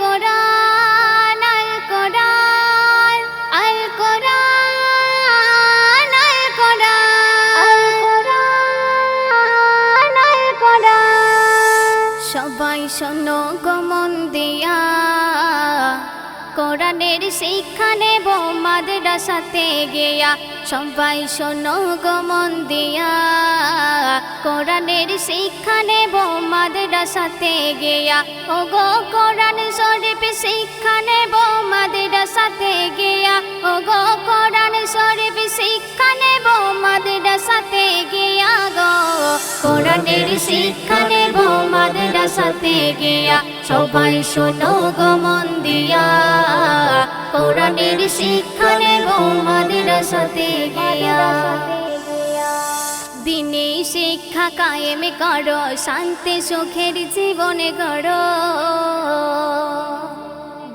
কোরআন আল কোরআন আল কোরআন আল কোরআন আল সবাই শোনো গমন দিয়া। কোরআনের শিক্ষা নেব মাদ্রাসাতে গিয়া। সবাই শোনো গমন দিয়া। কোরআনের শিক্ষা নেব মাদ্রাসাতে গিয়া। ও গো কোরআন শরীফ শিক্ষা নেব মাদ্রাসাতে গিয়া। ও গো কোরআন শরীফ শিক্ষা নেব মাদ্রাসাতে গিয়া গো। কোরআনের শিক্ষা মাদ্রাসাতে গিয়া সবাই শোনো গো মন দিয়া। কোরআনের শিক্ষা নেব মাদ্রাসাতে গিয়া। দিনে শিক্ষা কায়েম করো, শান্তি সুখের জীবনে গড়ো।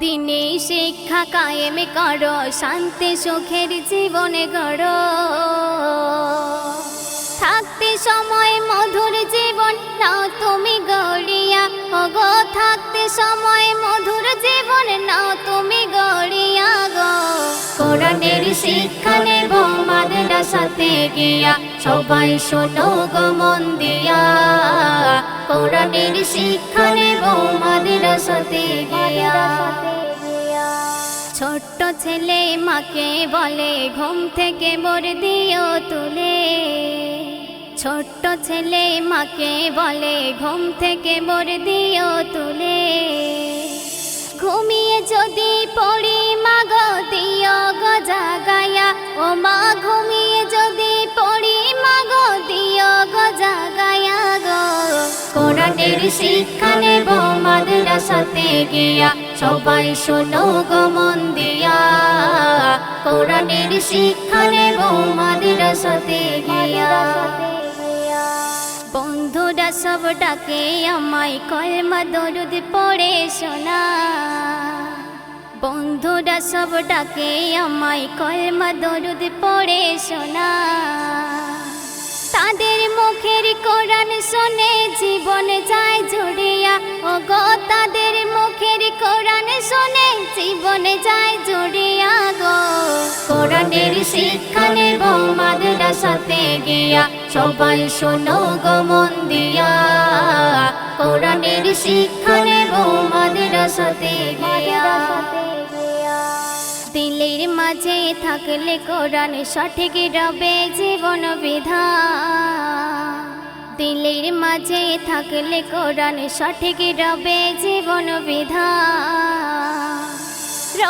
দিনে শিক্ষা কায়েম করো, শান্তি সুখের জীবনে গড়ো। থাকতে সময় মধুর জীবন, নাও তুমি ওগো থাকতে সময় মধুর জীবন নাও তুমি গড়িয়া গো। কোরআনের শিক্ষা নেব মাদ্রাসাতে গিয়া, সবাই শোনো গো মন দিয়া। কোরআনের শিক্ষা নেব মাদ্রাসাতে গিয়া। ছোট্ট ছেলে মাকে বলে, ঘুম থেকে মোর দিও তুলে। ছোট্ট ছেলে মাকে বলে, ঘুম থেকে মোর দিও তুলে। ঘুমিয়ে যদি পড়ি, মাগ, দিও গো জাগায়া। ও মা, ঘুমিয়ে যদি পড়ি, মাগ, দিও গো জাগায়া গো। কোরআনের শিক্ষা নেব মাদ্রাসাতে গিয়া, সবাই শোনো গো মন দিয়া। কোরআনের শিক্ষা নেব মাদ্রাসাতে গিয়া। সব ডাকে আমায় কলমা দরুদ পড়ে শোনা। বন্ধুরা সব ডাকে আমায় কলমা দরুদ পড়ে শোনা। তাদের মুখের কোরআন শুনে জীবন যায় জুড়িয়া। ও গো তাদের মুখের কোরআন শুনে জীবন যায় জুড়িয়া। গো কোরআনের শিক্ষা নেব মাদ্রাসাতে গিয়া সবাই শোনো গো দিয়া। কোরআনের শিক্ষা নেব মাদ্রাসাতে গিয়া। দিলের মাঝে থাকলে কোরআন সঠিক রবে জীবন বিধান। দিলের মাঝে থাকলে কোরআন সঠিক রবে জীবন বিধান।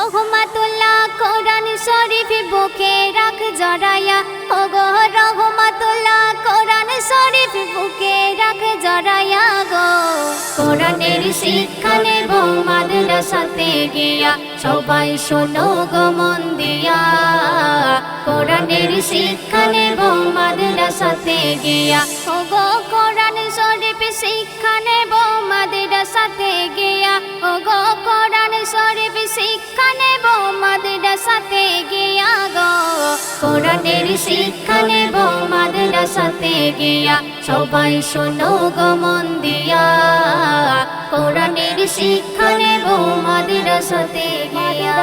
রহমাতুল্লাহ, কোরআন শরীফ বুকে রাখ জড়ায়া ও গো রহমাতুল্লাহ, কোরআন শরীফ বুকে রাখ জড়ায়া গো। কোরআনের শিক্ষা নেব মাদ্রাসাতে গিয়া, সবাই শোনো গো মন দিয়া। কোরআনের শিক্ষা নেব মাদ্রাসাতে গিয়া ও গো কোরআন শরীফ শিক্ষা নেব মাদ্রাসাতে গিয়া। শিক্ষা নেব মাদ্রাসাতে গিয়া গো কোরআনের শিক্ষা নেব মাদ্রাসাতে গিয়া। সবাই শোনো গো মন দিয়া। কোরআনের শিক্ষা নেব মাদ্রাসাতে গিয়া।